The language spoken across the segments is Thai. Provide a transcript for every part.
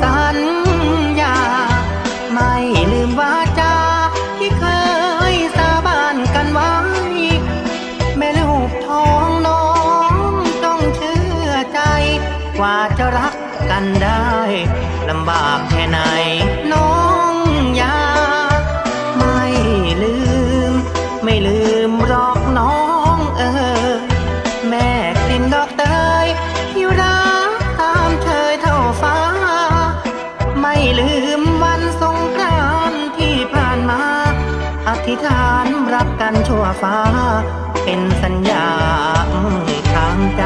สัญญา ไม่ลืมวาจาที่เคยสาบานกันไว้ แม่ลูกท้องน้องต้องเชื่อใจกว่าจะรักกันได้ลำบากแค่ไหน น้องยา ไม่ลืม ไม่ลืมรอก ธิษฐานรักกันชั่วฟ้า เป็นสัญญาทางใจ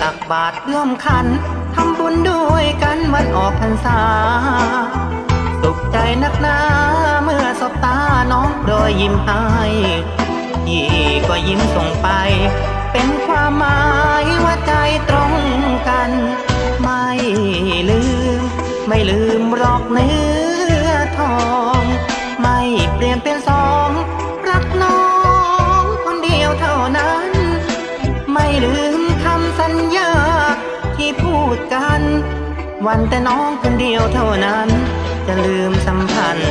ตักบาตรร่วมขันทำบุญด้วยกันวันออกพรรษา สุขใจนักหนาเมื่อสบตาน้องโดยยิ้มให้ยี่ก็ยิ้มส่งไป เป็นความหมายว่าใจตรงกัน ไม่ลืม ไม่ลืมหรอกเนื้อทอง เปลี่ยนเป็นสอง รักน้องคนเดียวเท่านั้น ไม่ลืมคำสัญญาที่พูดกัน วันแต่น้องคนเดียวเท่านั้น จะลืมสัมพันธ์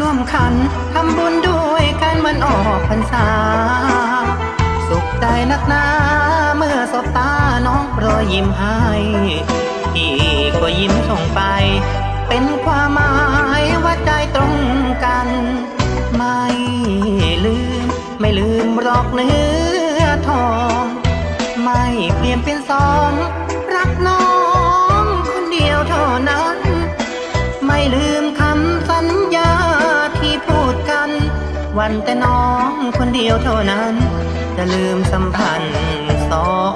ร่วมขันทำบุญด้วยกันมันออกพรรษา สุขใจนักหนาเมื่อสบตาน้องรอยยิ้มให้พี่ก็ยิ้มส่งไป เป็นความหมายว่าใจตรงกัน ไม่ลืม ไม่ลืมรอกเนื้อทอง ไม่เปลี่ยนเป็นสองรักน้อง วันแต่น้องคนเดียวเท่านั้น จะลืมสัมพันธ์สอง